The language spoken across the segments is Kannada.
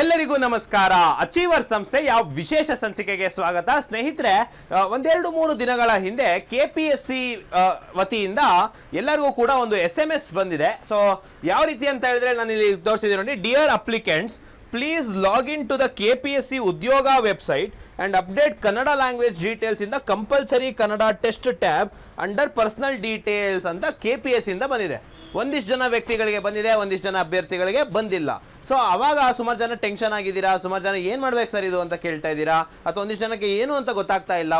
ಎಲ್ಲರಿಗೂ ನಮಸ್ಕಾರ. ಅಚೀವರ್ ಸಂಸ್ಥೆ ಯಾವ ವಿಶೇಷ ಸಂಚಿಕೆಗೆ ಸ್ವಾಗತ. ಸ್ನೇಹಿತರೆ ಒಂದೆರಡು ಮೂರು ದಿನಗಳ ಹಿಂದೆ ಕೆ ಪಿ ಎಸ್ ಸಿ ವತಿಯಿಂದ ಎಲ್ಲರಿಗೂ ಕೂಡ ಒಂದು ಎಸ್ ಎಂ ಎಸ್ ಬಂದಿದೆ. ಸೊ ಯಾವ ರೀತಿ ಅಂತ ಹೇಳಿದ್ರೆ ನಾನು ಇಲ್ಲಿ ತೋರಿಸಿದ್ದೀನಿ ನೋಡಿ. Dear applicants please log in to the K P S C ಉದ್ಯೋಗ website and update Kannada language details ಇಂದ compulsory Kannada test tab under personal details ಅಂತ ಕೆ ಪಿ ಎಸ್ ಇಂದ ಬಂದಿದೆ. ಒಂದಿಷ್ಟು ಜನ ವ್ಯಕ್ತಿಗಳಿಗೆ ಬಂದಿದೆ, ಒಂದಿಷ್ಟು ಜನ ಅಭ್ಯರ್ಥಿಗಳಿಗೆ ಬಂದಿಲ್ಲ. ಸೊ ಅವಾಗ ಸುಮಾರು ಜನ ಟೆನ್ಷನ್ ಆಗಿದ್ದೀರಾ? ಸುಮಾರು ಜನ ಏನು ಮಾಡ್ಬೇಕು ಸರ್ ಇದು ಅಂತ ಕೇಳ್ತಾ ಇದ್ದೀರಾ? ಅಥವಾ ಒಂದಿಷ್ಟು ಜನಕ್ಕೆ ಏನು ಅಂತ ಗೊತ್ತಾಗ್ತಾ ಇಲ್ಲ?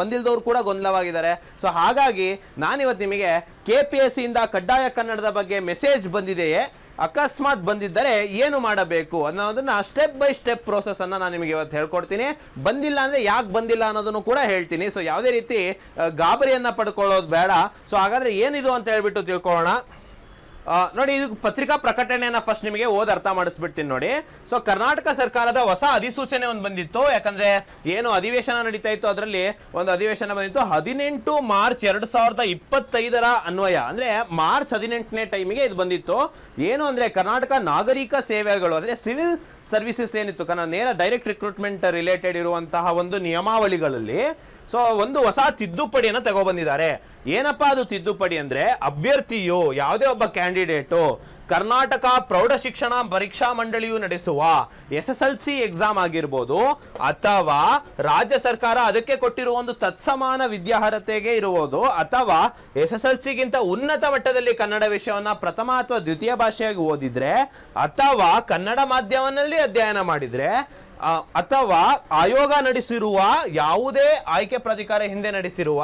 ಬಂದಿಲ್ದವ್ರು ಕೂಡ ಗೊಂದಲವಾಗಿದ್ದಾರೆ. ಸೊ ಹಾಗಾಗಿ ನಾನಿವತ್ತು ನಿಮಗೆ ಕೆ ಪಿ ಎಸ್ ಸಿಯಿಂದ ಕಡ್ಡಾಯ ಕನ್ನಡದ ಬಗ್ಗೆ ಮೆಸೇಜ್ ಬಂದಿದೆಯೇ? ಅಕಸ್ಮಾತ್ ಬಂದಿದ್ದರೆ ಏನು ಮಾಡಬೇಕು ಅನ್ನೋದನ್ನ ಸ್ಟೆಪ್ ಬೈ ಸ್ಟೆಪ್ ಪ್ರೋಸೆಸ್ ಅನ್ನ ನಾನು ನಿಮಗೆ ಇವತ್ತು ಹೇಳ್ಕೊಡ್ತೀನಿ. ಬಂದಿಲ್ಲ ಅಂದ್ರೆ ಯಾಕೆ ಬಂದಿಲ್ಲ ಅನ್ನೋದನ್ನು ಕೂಡ ಹೇಳ್ತೀನಿ. ಸೊ ಯಾವುದೇ ರೀತಿ ಗಾಬರಿಯನ್ನು ಪಡ್ಕೊಳ್ಳೋದು ಬೇಡ. ಸೊ ಹಾಗಾದ್ರೆ ಏನಿದು ಅಂತ ಹೇಳ್ಬಿಟ್ಟು ತಿಳ್ಕೊಳ್ಳೋಣ. ನೋಡಿ, ಇದು ಪತ್ರಿಕಾ ಪ್ರಕಟಣೆಯನ್ನ ಫಸ್ಟ್ ನಿಮಗೆ ಓದಿ ಅರ್ಥ ಮಾಡಿಸ್ಬಿಡ್ತೀನಿ ನೋಡಿ. ಸೊ ಕರ್ನಾಟಕ ಸರ್ಕಾರದ ಹೊಸ ಅಧಿಸೂಚನೆ ಒಂದು ಬಂದಿತ್ತು. ಯಾಕಂದ್ರೆ ಏನು ಅಧಿವೇಶನ ನಡೀತಾ ಇತ್ತು, ಅದರಲ್ಲಿ ಒಂದು ಅಧಿವೇಶನ ಬಂದಿತ್ತು. ಹದಿನೆಂಟು ಮಾರ್ಚ್ ಎರಡು ಸಾವಿರದ ಇಪ್ಪತ್ತೈದರ ಅನ್ವಯ. ಅಂದ್ರೆ ಮಾರ್ಚ್ ಹದಿನೆಂಟನೇ ಟೈಮಿಗೆ ಇದು ಬಂದಿತ್ತು. ಏನು ಅಂದ್ರೆ ಕರ್ನಾಟಕ ನಾಗರಿಕ ಸೇವೆಗಳು, ಅಂದ್ರೆ ಸಿವಿಲ್ ಸರ್ವಿಸಸ್ ಏನಿತ್ತು ಕನ್ನಡ ನೇರ ಡೈರೆಕ್ಟ್ ರಿಕ್ರೂಟ್ಮೆಂಟ್ ರಿಲೇಟೆಡ್ ಇರುವಂತಹ ಒಂದು ನಿಯಮಾವಳಿಗಳಲ್ಲಿ, ಸೊ, ಒಂದು ಹೊಸ ತಿದ್ದುಪಡಿಯನ್ನು ತಗೊಬಂದಿದ್ದಾರೆ. ಏನಪ್ಪಾ ಅದು ತಿದ್ದುಪಡಿ ಅಂದ್ರೆ ಅಭ್ಯರ್ಥಿಯು ಯಾವುದೇ ಒಬ್ಬ ಕ್ಯಾಂಡಿಡೇಟು ಕರ್ನಾಟಕ ಪ್ರೌಢ ಶಿಕ್ಷಣ ಪರೀಕ್ಷಾ ಮಂಡಳಿಯು ನಡೆಸುವ S S L C exam ಆಗಿರ್ಬೋದು ಅಥವಾ ರಾಜ್ಯ ಸರ್ಕಾರ ಅದಕ್ಕೆ ಕೊಟ್ಟಿರುವ ಒಂದು ತತ್ಸಮಾನ ವಿದ್ಯಾರ್ಹತೆಗೆ ಇರುವುದು ಅಥವಾ ಎಸ್ ಎಸ್ ಎಲ್ ಸಿಗಿಂತ ಉನ್ನತ ಮಟ್ಟದಲ್ಲಿ ಕನ್ನಡ ವಿಷಯವನ್ನ ಪ್ರಥಮ ಅಥವಾ ದ್ವಿತೀಯ ಭಾಷೆಯಾಗಿ ಓದಿದ್ರೆ ಅಥವಾ ಕನ್ನಡ ಮಾಧ್ಯಮದಲ್ಲಿ ಅಧ್ಯಯನ ಮಾಡಿದ್ರೆ ಅಥವಾ ಆಯೋಗ ನಡೆಸಿರುವ ಯಾವುದೇ ಆಯ್ಕೆ ಪ್ರಾಧಿಕಾರ ಹಿಂದೆ ನಡೆಸಿರುವ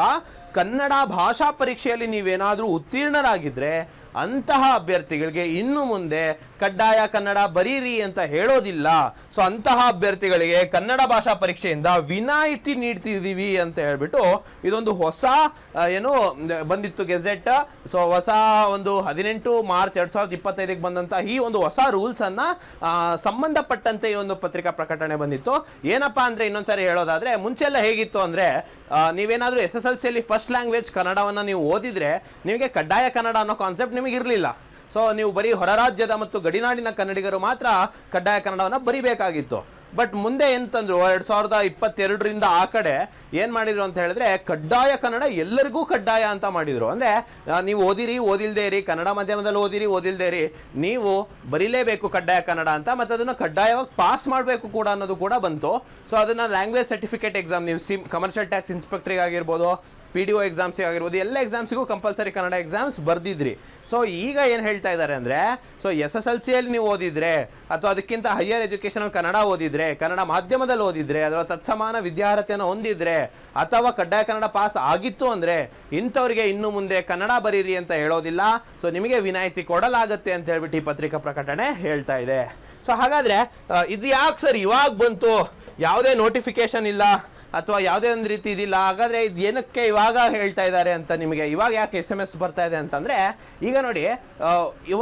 ಕನ್ನಡ ಭಾಷಾ ಪರೀಕ್ಷೆಯಲ್ಲಿ ನೀವೇನಾದರೂ ಉತ್ತೀರ್ಣರಾಗಿದ್ರೆ ಅಂತಹ ಅಭ್ಯರ್ಥಿಗಳಿಗೆ ಇನ್ನು ಮುಂದೆ ಕಡ್ಡಾಯ ಕನ್ನಡ ಬರೀರಿ ಅಂತ ಹೇಳೋದಿಲ್ಲ. ಸೊ ಅಂತಹ ಅಭ್ಯರ್ಥಿಗಳಿಗೆ ಕನ್ನಡ ಭಾಷಾ ಪರೀಕ್ಷೆಯಿಂದ ವಿನಾಯಿತಿ ನೀಡ್ತಿದ್ದೀವಿ ಅಂತ ಹೇಳ್ಬಿಟ್ಟು ಇದೊಂದು ಹೊಸ ಏನು, ಬಂದಿತ್ತು ಗೆಜೆಟ್. ಸೊ ಹೊಸ ಒಂದು ಹದಿನೆಂಟು ಮಾರ್ಚ್ ಎರಡು ಸಾವಿರದ ಇಪ್ಪತ್ತೈದಕ್ಕೆ ಬಂದಂಥ ಈ ಒಂದು ಹೊಸ ರೂಲ್ಸ್ ಅನ್ನ ಸಂಬಂಧಪಟ್ಟಂತೆ ಈ ಒಂದು ಪತ್ರಿಕಾ ಪ್ರಕಟಣೆ ಬಂದಿತ್ತು. ಏನಪ್ಪಾ ಅಂದ್ರೆ ಇನ್ನೊಂದ್ಸರಿ ಹೇಳೋದಾದ್ರೆ ಮುಂಚೆ ಎಲ್ಲ ಹೇಗಿತ್ತು ಅಂದ್ರೆ ನೀವೇನಾದ್ರೂ ಎಸ್ ಎಸ್ ಎಲ್ ಸಿಯಲ್ಲಿ ಫಸ್ಟ್ ಲ್ಯಾಂಗ್ವೇಜ್ ಕನ್ನಡವನ್ನ ನೀವು ಓದಿದ್ರೆ, ನಿಮಗೆ ಕಡ್ಡಾಯ ಕನ್ನಡ ಅನ್ನೋ ಕಾನ್ಸೆಪ್ಟ್ ನಿಮಗೆ ಇರಲಿಲ್ಲ ಸೊ ನೀವು ಬರೀ ಹೊರ ರಾಜ್ಯದ ಮತ್ತು ಗಡಿನಾಡಿನ ಕನ್ನಡಿಗರು ಮಾತ್ರ ಕಡ್ಡಾಯ ಕನ್ನಡವನ್ನು ಬರಿಬೇಕಾಗಿತ್ತು. ಬಟ್ ಮುಂದೆ ಎಂತಂದ್ರು? ಎರಡು ಸಾವಿರದ ಇಪ್ಪತ್ತೆರಡರಿಂದ ಆ ಕಡೆ ಏನು ಮಾಡಿದ್ರು ಅಂತ ಹೇಳಿದ್ರೆ, ಕಡ್ಡಾಯ ಕನ್ನಡ ಎಲ್ಲರಿಗೂ ಕಡ್ಡಾಯ ಅಂತ ಮಾಡಿದ್ರು. ಅಂದ್ರೆ ನೀವು ಓದಿರಿ, ಓದಿಲ್ದೇ ಇರಿ, ಕನ್ನಡ ಮಾಧ್ಯಮದಲ್ಲಿ ಓದಿರಿ, ಓದಿಲ್ದೇ ಇರಿ, ನೀವು ಬರೀಲೇಬೇಕು ಕಡ್ಡಾಯ ಕನ್ನಡ ಅಂತ, ಮತ್ತೆ ಅದನ್ನು ಕಡ್ಡಾಯವಾಗಿ ಪಾಸ್ ಮಾಡಬೇಕು ಕೂಡ ಅನ್ನೋದು ಕೂಡ ಬಂತು. ಸೊ ಅದನ್ನ ಲ್ಯಾಂಗ್ವೇಜ್ ಸರ್ಟಿಫಿಕೇಟ್ ಎಕ್ಸಾಮ್ ನೀವು ಸಿಮ್ ಕಮರ್ಷಿಯಲ್ ಟ್ಯಾಕ್ಸ್ ಇನ್ಸ್ಪೆಕ್ಟ್ರಿಗೆ ಆಗಿರ್ಬೋದು ಪಿ ಡಿ ಒ ಎಕ್ಸಾಮ್ಸಿಗೆ ಆಗಿರ್ಬೋದು, ಎಲ್ಲ ಎಕ್ಸಾಮ್ಸಿಗೂ ಕಂಪಲ್ಸರಿ ಕನ್ನಡ ಎಕ್ಸಾಮ್ಸ್ ಬರ್ದಿದ್ರಿ. ಸೊ ಈಗ ಏನು ಹೇಳ್ತಾ ಇದ್ದಾರೆ ಅಂದರೆ ಸೊ ಎಸ್ ಎಸ್ ಎಲ್ ಸಿಯಲ್ಲಿ ನೀವು ಓದಿದ್ರೆ, ಅಥವಾ ಅದಕ್ಕಿಂತ ಹೈಯರ್ ಎಜುಕೇಷನಲ್ಲಿ ಕನ್ನಡ ಓದಿದ್ರೆ, ಕನ್ನಡ ಮಾಧ್ಯಮದಲ್ಲಿ ಓದಿದ್ರೆ ಅಥವಾ ತತ್ಸಮಾನ ವಿದ್ಯಾರ್ಹತೆಯನ್ನು ಹೊಂದಿದ್ರೆ, ಅಥವಾ ಕಡ್ಡಾಯ ಕನ್ನಡ ಪಾಸ್ ಆಗಿತ್ತು ಅಂದರೆ, ಇಂಥವ್ರಿಗೆ ಇನ್ನು ಮುಂದೆ ಕನ್ನಡ ಬರೀರಿ ಅಂತ ಹೇಳೋದಿಲ್ಲ. ಸೊ ನಿಮಗೆ ವಿನಾಯಿತಿ ಕೊಡಲಾಗುತ್ತೆ ಅಂತ ಹೇಳ್ಬಿಟ್ಟು ಈ ಪತ್ರಿಕಾ ಪ್ರಕಟಣೆ ಹೇಳ್ತಾ ಇದೆ. ಸೊ ಹಾಗಾದರೆ ಇದು ಯಾಕೆ ಸರ್ ಇವಾಗ ಬಂತು? ಯಾವುದೇ ನೋಟಿಫಿಕೇಶನ್ ಇಲ್ಲ, ಅಥವಾ ಯಾವುದೇ ಒಂದು ರೀತಿ ಇದಿಲ್ಲ. ಹಾಗಾದ್ರೆ ಇದು ಏನಕ್ಕೆ ಇವಾಗ ಹೇಳ್ತಾ ಇದ್ದಾರೆ ಅಂತ ನಿಮಗೆ ಇವಾಗ ಯಾಕೆ ಎಸ್ ಎಂ ಎಸ್ ಬರ್ತಾ ಇದೆ ಅಂತಂದ್ರೆ, ಈಗ ನೋಡಿ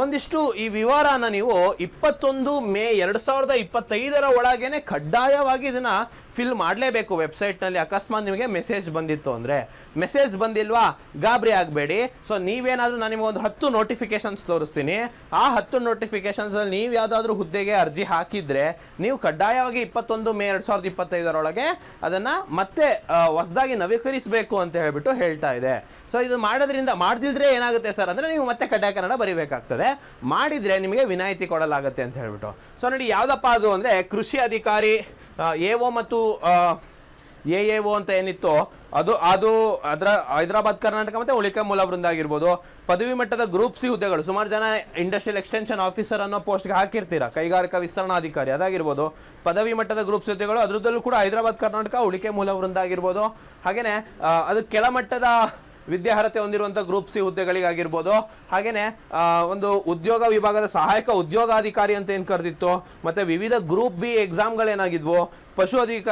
ಒಂದಿಷ್ಟು ಈ ವಿವರನ ನೀವು ಇಪ್ಪತ್ತೊಂದು ಮೇ ಎರಡು ಸಾವಿರದ ಇಪ್ಪತ್ತೈದರ ಒಳಗೇನೆ ಕಡ್ಡಾಯವಾಗಿ ಇದನ್ನ ಫಿಲ್ ಮಾಡಲೇಬೇಕು ವೆಬ್ಸೈಟ್ನಲ್ಲಿ ಅಕಸ್ಮಾತ್ ನಿಮಗೆ ಮೆಸೇಜ್ ಬಂದಿತ್ತು ಅಂದರೆ. ಮೆಸೇಜ್ ಬಂದಿಲ್ವಾ? ಗಾಬರಿ ಆಗಬೇಡಿ. ಸೊ ನೀವೇನಾದರೂ ನಾನು ನಿಮಗೆ ಒಂದು ಹತ್ತು ನೋಟಿಫಿಕೇಶನ್ಸ್ ತೋರಿಸ್ತೀನಿ. ಆ ಹತ್ತು ನೋಟಿಫಿಕೇಷನ್ಸಲ್ಲಿ ನೀವು ಯಾವುದಾದ್ರೂ ಹುದ್ದೆಗೆ ಅರ್ಜಿ ಹಾಕಿದ್ರೆ, ನೀವು ಕಡ್ಡಾಯವಾಗಿ ಇಪ್ಪತ್ತೊಂದು ಮೇ ಎರಡು ಸಾವಿರದ ಇಪ್ಪತ್ತೈದರೊಳಗೆ ಅದನ್ನು ಮತ್ತೆ ಹೊಸದಾಗಿ ನವೀಕರಿಸಬೇಕು ಅಂತ ಹೇಳ್ಬಿಟ್ಟು ಹೇಳ್ತಾ ಇದೆ. ಸೊ ಇದು ಮಾಡೋದ್ರಿಂದ ಮಾಡ್ದಿಲ್ದ್ರೆ ಏನಾಗುತ್ತೆ ಸರ್ ಅಂದರೆ ನೀವು ಮತ್ತೆ ಕಡ್ಡಾಯ ಕನ್ನಡ ಬರೀಬೇಕಾಗ್ತದೆ. ಮಾಡಿದರೆ ನಿಮಗೆ ವಿನಾಯಿತಿ ಕೊಡಲಾಗುತ್ತೆ ಅಂತ ಹೇಳ್ಬಿಟ್ಟು. ಸೊ ನೋಡಿ, ಯಾವುದಪ್ಪ ಅದು ಅಂದರೆ ಕೃಷಿ ಅಧಿಕಾರಿ ಎ ಮತ್ತು ಎ ಎ ಒ ಅಂತ ಏನಿತ್ತು, ಅದು ಅದು ಅದರ, ಹೈದರಾಬಾದ್, ಕರ್ನಾಟಕ ಮತ್ತು ಉಳಿಕೆ ಮೂಲ ವೃಂದ ಆಗಿರ್ಬೋದು. ಪದವಿ ಮಟ್ಟದ ಗ್ರೂಪ್ ಸಿ ಹುದ್ದೆಗಳು, ಸುಮಾರು ಜನ ಇಂಡಸ್ಟ್ರಿಯಲ್ ಎಕ್ಸ್ಟೆನ್ಷನ್ ಆಫೀಸರ್ ಅನ್ನೋ ಪೋಸ್ಟ್ಗೆ ಹಾಕಿರ್ತೀರಾ? ಕೈಗಾರಿಕಾ ವಿಸ್ತರಣಾಧಿಕಾರಿ ಅದಾಗಿರ್ಬೋದು. ಪದವಿ ಮಟ್ಟದ ಗ್ರೂಪ್ ಸಿ ಹುದ್ದೆಗಳು ಅದರದಲ್ಲೂ ಕೂಡ ಹೈದರಾಬಾದ್, ಕರ್ನಾಟಕ ಉಳಿಕೆ ಮೂಲ ವೃಂದ ಆಗಿರ್ಬೋದು ಹಾಗೆಯೇ ಅದು ಕೆಳಮಟ್ಟದ ವಿದ್ಯಾರ್ಹತೆ ಹೊಂದಿರುವಂಥ ಗ್ರೂಪ್ ಸಿ ಹುದ್ದೆಗಳಿಗಾಗಿರ್ಬೋದು. ಹಾಗೆಯೇ ಒಂದು ಉದ್ಯೋಗ ವಿಭಾಗದ ಸಹಾಯಕ ಉದ್ಯೋಗಾಧಿಕಾರಿ ಅಂತ ಏನು ಕರೆದಿತ್ತು? ಮತ್ತು ವಿವಿಧ ಗ್ರೂಪ್ ಬಿ ಎಕ್ಸಾಮ್ಗಳೇನಾಗಿದ್ವು ಪಶು ಅಧಿಕ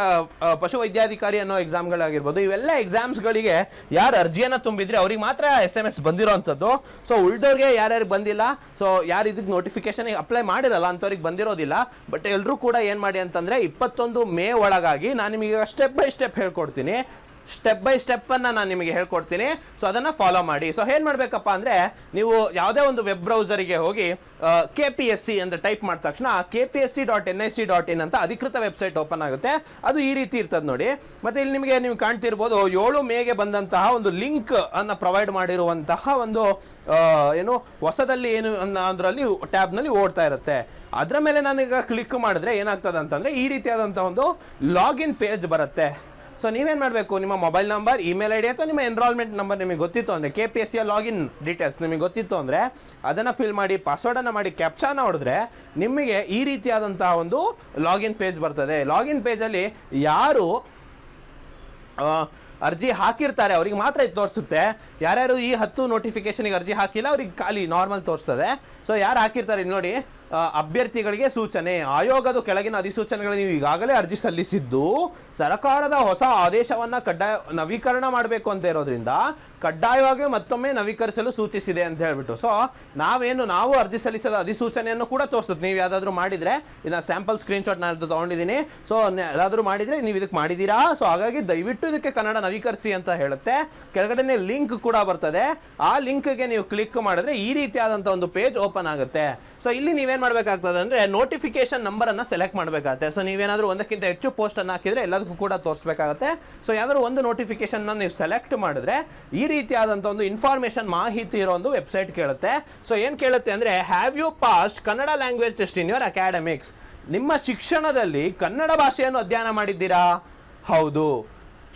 ಪಶು ವೈದ್ಯಾಧಿಕಾರಿ ಅನ್ನೋ ಎಕ್ಸಾಮ್ಗಳಾಗಿರ್ಬೋದು ಇವೆಲ್ಲ ಎಕ್ಸಾಮ್ಸ್ಗಳಿಗೆ ಯಾರು ಅರ್ಜಿಯನ್ನು ತುಂಬಿದ್ರೆ ಅವ್ರಿಗೆ ಮಾತ್ರ ಎಸ್ ಎಂ ಎಸ್ ಬಂದಿರೋವಂಥದ್ದು ಸೊ ಉಳ್ದವ್ರಿಗೆ ಯಾರ್ಯಾರಿಗೆ ಬಂದಿಲ್ಲ? ಸೊ ಯಾರು ಇದಕ್ಕೆ ನೋಟಿಫಿಕೇಶನ್ ಅಪ್ಲೈ ಮಾಡಿರಲ್ಲ ಅಂಥವ್ರಿಗೆ ಬಂದಿರೋದಿಲ್ಲ. ಬಟ್ ಎಲ್ಲರೂ ಕೂಡ ಏನು ಮಾಡಿ ಅಂತಂದರೆ, ಇಪ್ಪತ್ತೊಂದು ಮೇ ಒಳಗಾಗಿ ನಾನು ನಿಮಗೆ ಸ್ಟೆಪ್ ಬೈ ಸ್ಟೆಪ್ ಹೇಳ್ಕೊಡ್ತೀನಿ. ಸ್ಟೆಪ್ ಬೈ ಸ್ಟೆಪ್ಪನ್ನು ನಾನು ನಿಮಗೆ ಹೇಳ್ಕೊಡ್ತೀನಿ. ಸೊ ಅದನ್ನು ಫಾಲೋ ಮಾಡಿ. ಸೊ ಏನು ಮಾಡಬೇಕಪ್ಪ ಅಂದರೆ, ನೀವು ಯಾವುದೇ ಒಂದು ವೆಬ್ ಬ್ರೌಸರಿಗೆ ಹೋಗಿ ಕೆ ಪಿ ಎಸ್ ಸಿ ಅಂತ ಟೈಪ್ ಮಾಡಿದ ತಕ್ಷಣ K P S C dot N I C dot in ಅಂತ ಅಧಿಕೃತ ವೆಬ್ಸೈಟ್ ಓಪನ್ ಆಗುತ್ತೆ. ಅದು ಈ ರೀತಿ ಇರ್ತದೆ ನೋಡಿ. ಮತ್ತು ಇಲ್ಲಿ ನಿಮಗೆ ನೀವು ಕಾಣ್ತಿರ್ಬೋದು ಏಳು ಮೇಗೆ ಬಂದಂತಹ ಒಂದು ಲಿಂಕ್ ಅನ್ನು ಪ್ರೊವೈಡ್ ಮಾಡಿರುವಂತಹ ಒಂದು ಏನು ಹೊಸದಲ್ಲಿ ಏನು ಅದರಲ್ಲಿ ಟ್ಯಾಬ್ನಲ್ಲಿ ಓಡ್ತಾ ಇರುತ್ತೆ. ಅದರ ಮೇಲೆ ನಾನೀಗ ಕ್ಲಿಕ್ ಮಾಡಿದ್ರೆ ಏನಾಗ್ತದೆ ಅಂತಂದರೆ ಈ ರೀತಿಯಾದಂಥ ಒಂದು ಲಾಗಿನ್ ಪೇಜ್ ಬರುತ್ತೆ. ಸೊ ನೀವೇನು ಮಾಡಬೇಕು? ನಿಮ್ಮ mobile number email I D ಅಥವಾ ನಿಮ್ಮ ಎನ್ರಾಲ್ಮೆಂಟ್ ನಂಬರ್ ನಿಮಗೆ ಗೊತ್ತಿತ್ತು ಅಂದರೆ ಕೆ ಪಿ ಎಸ್ ಸಿಯ ಲಾಗಿನ್ ಡೀಟೇಲ್ಸ್ ನಿಮಗೆ ಗೊತ್ತಿತ್ತು ಅಂದರೆ ಅದನ್ನು ಫಿಲ್ ಮಾಡಿ ಪಾಸ್ವರ್ಡನ್ನು ಮಾಡಿ ಕ್ಯಾಪ್ಚಾನ ಹೊಡೆದ್ರೆ ನಿಮಗೆ ಈ ರೀತಿಯಾದಂತಹ ಒಂದು ಲಾಗಿನ್ ಪೇಜ್ ಬರ್ತದೆ. ಲಾಗಿನ್ ಪೇಜಲ್ಲಿ ಯಾರು ಅರ್ಜಿ ಹಾಕಿರ್ತಾರೆ, ಅವ್ರಿಗೆ ಮಾತ್ರ ಇದು ತೋರಿಸುತ್ತೆ. ಯಾರ್ಯಾರು ಈ ಹತ್ತು ನೋಟಿಫಿಕೇಷನಿಗೆ ಅರ್ಜಿ ಹಾಕಿಲ್ಲ, ಅವ್ರಿಗೆ ಖಾಲಿ ನಾರ್ಮಲ್ ತೋರಿಸ್ತದೆ. ಸೊ ಯಾರು ಹಾಕಿರ್ತಾರೆ ನೋಡಿ ಅಭ್ಯರ್ಥಿಗಳಿಗೆ ಸೂಚನೆ. ಆಯೋಗದ ಕೆಳಗಿನ ಅಧಿಸೂಚನೆಗಳು ನೀವು ಈಗಾಗಲೇ ಅರ್ಜಿ ಸಲ್ಲಿಸಿದ್ದು, ಸರ್ಕಾರದ ಹೊಸ ಆದೇಶವನ್ನು ಕಡ್ಡಾಯ, ನವೀಕರಣ ಮಾಡಬೇಕು ಅಂತ ಇರೋದ್ರಿಂದ ಕಡ್ಡಾಯವಾಗಿ ಮತ್ತೊಮ್ಮೆ ನವೀಕರಿಸಲು ಸೂಚಿಸಿದೆ ಅಂತ ಹೇಳ್ಬಿಟ್ಟು. ಸೊ ನಾವೇನು, ನಾವು ಅರ್ಜಿ ಸಲ್ಲಿಸಿದ ಅಧಿಸೂಚನೆಯನ್ನು ಕೂಡ ತೋರಿಸ್ತದೆ ನೀವು ಯಾವುದಾದ್ರೂ ಮಾಡಿದರೆ ಇದನ್ನ ಸ್ಯಾಂಪಲ್ ಸ್ಕ್ರೀನ್ಶಾಟ್ ನಾನು ತೊಗೊಂಡಿದ್ದೀನಿ. ಸೊ ಯಾರಾದರೂ ಮಾಡಿದರೆ ನೀವು ಇದಕ್ಕೆ ಮಾಡಿದ್ದೀರಾ? ಸೊ ಹಾಗಾಗಿ ದಯವಿಟ್ಟು ಇದಕ್ಕೆ ಕನ್ನಡ ನವೀಕರಿಸಿ ಅಂತ ಹೇಳುತ್ತೆ. ಕೆಳಗಡೆನೇ ಲಿಂಕ್ ಕೂಡ ಬರ್ತದೆ. ಆ ಲಿಂಕ್ಗೆ ನೀವು ಕ್ಲಿಕ್ ಮಾಡಿದ್ರೆ ಈ ರೀತಿಯಾದಂಥ ಒಂದು ಪೇಜ್ ಓಪನ್ ಆಗುತ್ತೆ. ಸೊ ಇಲ್ಲಿ ನೀವೇನು ಮಾಡಬೇಕಾಗ್ತದೆ ಅಂದರೆ ನೋಟಿಫಿಕೇಶನ್ ನಂಬರನ್ನು ಸೆಲೆಕ್ಟ್ ಮಾಡಬೇಕಾಗುತ್ತೆ. ಸೊ ನೀವೇನಾದರೂ ಒಂದಕ್ಕಿಂತ ಹೆಚ್ಚು ಪೋಸ್ಟನ್ನು ಹಾಕಿದರೆ ಎಲ್ಲದಕ್ಕೂ ಕೂಡ ತೋರಿಸ್ಬೇಕಾಗತ್ತೆ. ಸೊ ಯಾವ್ದಾದ್ರು ಒಂದು ನೋಟಿಫಿಕೇಶನ್ನ ನೀವು ಸೆಲೆಕ್ಟ್ ಮಾಡಿದ್ರೆ ಈ ರೀತಿಯಾದಂಥ ಒಂದು ಇನ್ಫಾರ್ಮೇಷನ್ ಮಾಹಿತಿ ಇರೋ ಒಂದು ವೆಬ್ಸೈಟ್ ಕೇಳುತ್ತೆ. ಸೊ ಏನು ಕೇಳುತ್ತೆ ಅಂದರೆ have you passed Kannada language test in your academics ನಿಮ್ಮ ಶಿಕ್ಷಣದಲ್ಲಿ ಕನ್ನಡ ಭಾಷೆಯನ್ನು ಅಧ್ಯಯನ ಮಾಡಿದ್ದೀರಾ? ಹೌದು.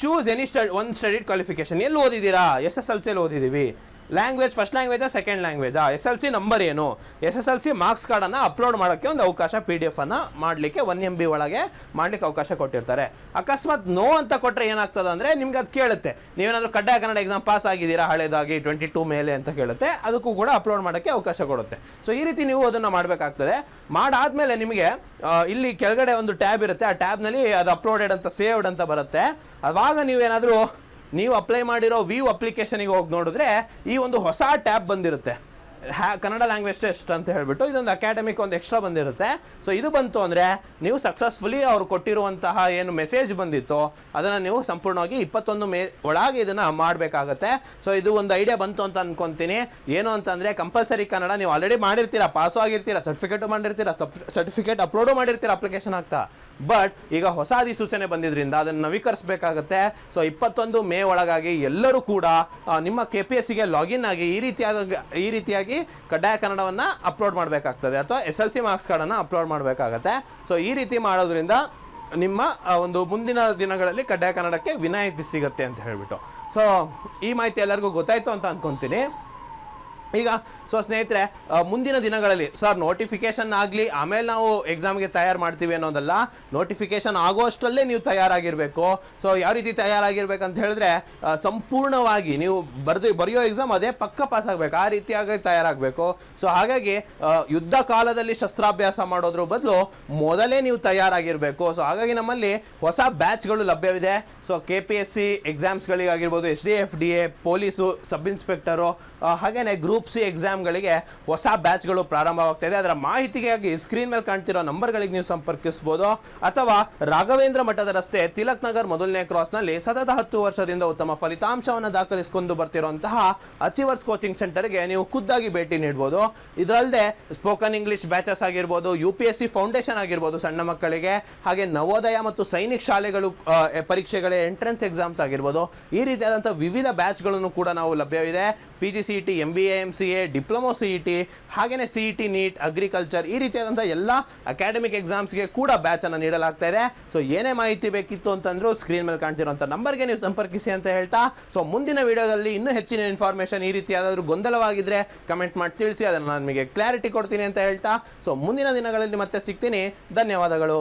ಚೂಸ್ ಎನಿ ಸ್ಟಡಿ ಒಂದು ಸ್ಟಡಿ ಕ್ವಾಲಿಫಿಕೇಶನ್ ಎಲ್ಲಿ ಓದಿದ್ದೀರಾ? ಎಸ್ ಎಸ್ ಎಲ್ ಸಿಯಲ್ಲಿ ಓದಿದ್ದೀವಿ. ಲ್ಯಾಂಗ್ವೇಜ್ ಫಸ್ಟ್ ಲ್ಯಾಂಗ್ವೇಜಾ ಸೆಕೆಂಡ್ ಲ್ಯಾಂಗ್ವೇಜಾ ಎಸ್ ಎಲ್ ಸಿ ನಂಬರ್ ಏನು? S S L C marks ಕಾರ್ಡನ್ನು ಅಪ್ಲೋಡ್ ಮಾಡೋಕ್ಕೆ ಒಂದು ಅವಕಾಶ ಪಿ ಡಿ ಎಫ್ ಅನ್ನು ಮಾಡಲಿಕ್ಕೆ ಒನ್ ಎಂ ಬಿ ಒಳಗೆ ಮಾಡಲಿಕ್ಕೆ ಅವಕಾಶ ಕೊಟ್ಟಿರ್ತಾರೆ. ಅಕಸ್ಮಾತ್ ನೋ ಅಂತ ಕೊಟ್ಟರೆ ಏನಾಗ್ತದೆ ಅಂದರೆ ನಿಮ್ಗೆ ಅದು ಕೇಳುತ್ತೆ. ನೀವೇನಾದರೂ ಕಡ್ಡಾಯ ಕನ್ನಡ ಎಕ್ಸಾಮ್ ಪಾಸ್ ಆಗಿದ್ದೀರಾ, ಹಳೇದಾಗಿ ಟ್ವೆಂಟಿ ಟೂ ಮೇಲೆ ಅಂತ ಕೇಳುತ್ತೆ. ಅದಕ್ಕೂ ಕೂಡ ಅಪ್ಲೋಡ್ ಮಾಡೋಕ್ಕೆ ಅವಕಾಶ ಕೊಡುತ್ತೆ. ಸೊ ಈ ರೀತಿ ನೀವು ಅದನ್ನು ಮಾಡಬೇಕಾಗ್ತದೆ. ಮಾಡಾದಮೇಲೆ ನಿಮಗೆ ಇಲ್ಲಿ ಕೆಳಗಡೆ ಒಂದು ಟ್ಯಾಬ್ ಇರುತ್ತೆ. ಆ ಟ್ಯಾಬ್ನಲ್ಲಿ ಅದು ಅಪ್ಲೋಡೆಡ್ ಅಂತ ಸೇವ್ಡ್ ಅಂತ ಬರುತ್ತೆ. ಅವಾಗ ನೀವೇನಾದರೂ ನೀವು ಅಪ್ಲೈ ಮಾಡಿರೋ ವ್ಯೂ ಅಪ್ಲಿಕೇಶನಿಗೆ ಹೋಗಿ ನೋಡಿದ್ರೆ ಈ ಒಂದು ಹೊಸ ಟ್ಯಾಬ್ ಬಂದಿರುತ್ತೆ. ಹ್ಯಾ ಕನ್ನಡ ಲ್ಯಾಂಗ್ವೇಜ್ ಟೆಸ್ಟ್ ಅಂತ ಹೇಳಿಬಿಟ್ಟು ಇದೊಂದು ಅಕಾಡೆಮಿಕ್ ಒಂದು ಎಕ್ಸ್ಟ್ರಾ ಬಂದಿರುತ್ತೆ. ಸೊ ಇದು ಬಂತು ಅಂದರೆ ನೀವು ಸಕ್ಸಸ್ಫುಲಿ ಅವ್ರು ಕೊಟ್ಟಿರುವಂತಹ ಏನು ಮೆಸೇಜ್ ಬಂದಿತ್ತು, ಅದನ್ನು ನೀವು ಸಂಪೂರ್ಣವಾಗಿ ಇಪ್ಪತ್ತೊಂದು ಮೇ ಒಳಗೆ ಇದನ್ನು ಮಾಡಬೇಕಾಗತ್ತೆ. ಸೊ ಇದು ಒಂದು ಐಡಿಯಾ ಬಂತು ಅಂತ ಅನ್ಕೊಂತೀನಿ. ಏನು ಅಂತಂದರೆ ಕಂಪಲ್ಸರಿ ಕನ್ನಡ ನೀವು ಆಲ್ರೆಡಿ ಮಾಡಿರ್ತೀರ ಪಾಸು ಆಗಿರ್ತೀರ ಸರ್ಟಿಫಿಕೇಟು ಮಾಡಿರ್ತೀರಾ ಸರ್ಟಿಫಿಕೇಟ್ ಅಪ್ಲೋಡು ಮಾಡಿರ್ತೀರ ಅಪ್ಲಿಕೇಶನ್ ಆಗ್ತಾ. ಬಟ್ ಈಗ ಹೊಸ ಅಧಿಸೂಚನೆ ಬಂದಿದ್ದರಿಂದ ಅದನ್ನು ನವೀಕರಿಸಬೇಕಾಗತ್ತೆ. ಸೊ ಇಪ್ಪತ್ತೊಂದು ಮೇ ಒಳಗಾಗಿ ಎಲ್ಲರೂ ಕೂಡ ನಿಮ್ಮ ಕೆ ಪಿ ಎಸ್ ಸಿಗೆ ಲಾಗಿನ್ ಆಗಿ ಈ ರೀತಿಯಾದ ಈ ರೀತಿಯಾಗಿ ಕಡ್ಡಾಯ ಕನ್ನಡವನ್ನು ಅಪ್ಲೋಡ್ ಮಾಡಬೇಕಾಗ್ತದೆ ಅಥವಾ ಎಸ್ ಎಲ್ ಸಿ ಮಾರ್ಕ್ಸ್ ಕಾರ್ಡನ್ನು ಅಪ್ಲೋಡ್ ಮಾಡಬೇಕಾಗತ್ತೆ. ಸೊ ಈ ರೀತಿ ಮಾಡೋದ್ರಿಂದ ನಿಮ್ಮ ಒಂದು ಮುಂದಿನ ದಿನಗಳಲ್ಲಿ ಕಡ್ಡಾಯ ಕನ್ನಡಕ್ಕೆ ವಿನಾಯಿತಿ ಸಿಗುತ್ತೆ ಅಂತ ಹೇಳಿಬಿಟ್ಟು. ಸೊ ಈ ಮಾಹಿತಿ ಎಲ್ಲರಿಗೂ ಗೊತ್ತಾಯ್ತು ಅಂತ ಅನ್ಕೊಂತೀನಿ. ಈಗ, ಸೊ ಸ್ನೇಹಿತರೆ ಮುಂದಿನ ದಿನಗಳಲ್ಲಿ, ಸರ್ ನೋಟಿಫಿಕೇಶನ್ ಆಗಲಿ, ಆಮೇಲೆ ನಾವು ಎಕ್ಸಾಮ್ಗೆ ತಯಾರು ಮಾಡ್ತೀವಿ ಅನ್ನೋದಲ್ಲ ನೋಟಿಫಿಕೇಶನ್ ಆಗೋಷ್ಟರಲ್ಲೇ ನೀವು ತಯಾರಾಗಿರಬೇಕು. ಸೊ ಯಾವ ರೀತಿ ತಯಾರಾಗಿರ್ಬೇಕಂತ ಹೇಳಿದ್ರೆ ಸಂಪೂರ್ಣವಾಗಿ ನೀವು ಬರೆದು, ಬರೆಯೋ ಎಕ್ಸಾಮ್ ಅದೇ ಪಕ್ಕ ಪಾಸ್ ಆಗಬೇಕು, ಆ ರೀತಿಯಾಗಿ ತಯಾರಾಗಬೇಕು. ಸೊ ಹಾಗಾಗಿ ಯುದ್ಧ ಕಾಲದಲ್ಲಿ ಶಸ್ತ್ರಾಭ್ಯಾಸ ಮಾಡೋದ್ರ ಬದಲು ಮೊದಲೇ ನೀವು ತಯಾರಾಗಿರಬೇಕು. ಸೊ ಹಾಗಾಗಿ ನಮ್ಮಲ್ಲಿ ಹೊಸ ಬ್ಯಾಚ್ಗಳು ಲಭ್ಯವಿದೆ. So K P S C ಎಕ್ಸಾಮ್ಸ್ಗಳಿಗಾಗಿರ್ಬೋದು H D F D A police sub inspector ಹಾಗೆಯೇ ಗ್ರೂಪ್ ಸಿ ಎಕ್ಸಾಮ್ಗಳಿಗೆ ಹೊಸ ಬ್ಯಾಚ್ಗಳು ಪ್ರಾರಂಭವಾಗ್ತಾ ಇದೆ. ಅದರ ಮಾಹಿತಿಗಾಗಿ ಸ್ಕ್ರೀನ್ ಮೇಲೆ ಕಾಣ್ತಿರೋ ನಂಬರ್ಗಳಿಗೆ ನೀವು ಸಂಪರ್ಕಿಸ್ಬೋದು. ಅಥವಾ ರಾಘವೇಂದ್ರ ಮಠದ ರಸ್ತೆ ತಿಲಕ್ ನಗರ್ ಮೊದಲನೇ ಕ್ರಾಸ್ನಲ್ಲಿ ಸತತ ಹತ್ತು ವರ್ಷದಿಂದ ಉತ್ತಮ ಫಲಿತಾಂಶವನ್ನು ದಾಖಲಿಸಿಕೊಂಡು ಬರ್ತಿರುವಂತಹ ಅಚೀವರ್ಸ್ ಕೋಚಿಂಗ್ ಸೆಂಟರ್ಗೆ ನೀವು ಖುದ್ದಾಗಿ ಭೇಟಿ ನೀಡ್ಬೋದು. ಇದರಲ್ಲದೆ ಸ್ಪೋಕನ್ ಇಂಗ್ಲಿಷ್ ಬ್ಯಾಚಸ್ ಆಗಿರ್ಬೋದು, U P S C foundation ಆಗಿರ್ಬೋದು ಸಣ್ಣ ಮಕ್ಕಳಿಗೆ, ಹಾಗೆ ನವೋದಯ ಮತ್ತು ಸೈನಿಕ ಶಾಲೆಗಳು ಪರೀಕ್ಷೆಗಳೇ ಎಂಟ್ರೆನ್ಸ್ ಎಕ್ಸಾಮ್ಸ್ ಆಗಿರ್ಬೋದು. ಈ ರೀತಿಯಾದಂಥ ವಿವಿಧ ಬ್ಯಾಚ್ಗಳನ್ನು ಕೂಡ ನಾವು ಲಭ್ಯವಿದೆ. P G C T, M B M C A, diploma C E T ಹಾಗೆಯೇ C E T, NEET, agriculture, ಈ ರೀತಿಯಾದಂಥ ಎಲ್ಲ ಅಕಾಡೆಮಿಕ್ ಎಕ್ಸಾಮ್ಸ್ಗೆ ಕೂಡ ಬ್ಯಾಚನ್ನು ನೀಡಲಾಗ್ತಾ ಇದೆ. ಸೊ ಏನೇ ಮಾಹಿತಿ ಬೇಕಿತ್ತು ಅಂತಂದ್ರೂ ಸ್ಕ್ರೀನ್ ಮೇಲೆ ಕಾಣ್ತಿರೋಂಥ ನಂಬರ್ಗೆ ನೀವು ಸಂಪರ್ಕಿಸಿ ಅಂತ ಹೇಳ್ತಾ. ಸೊ ಮುಂದಿನ ವಿಡಿಯೋದಲ್ಲಿ ಇನ್ನೂ ಹೆಚ್ಚಿನ ಇನ್ಫಾರ್ಮೇಷನ್ ಈ ರೀತಿ ಯಾವ್ದಾದ್ರು ಗೊಂದಲವಾಗಿದ್ದರೆ ಕಮೆಂಟ್ ಮಾಡಿ ತಿಳಿಸಿ, ಅದನ್ನು ನಾನು ನಿಮಗೆ ಕ್ಲಾರಿಟಿ ಕೊಡ್ತೀನಿ ಅಂತ ಹೇಳ್ತಾ. ಸೊ ಮುಂದಿನ ದಿನಗಳಲ್ಲಿ ಮತ್ತೆ ಸಿಗ್ತೀನಿ. ಧನ್ಯವಾದಗಳು.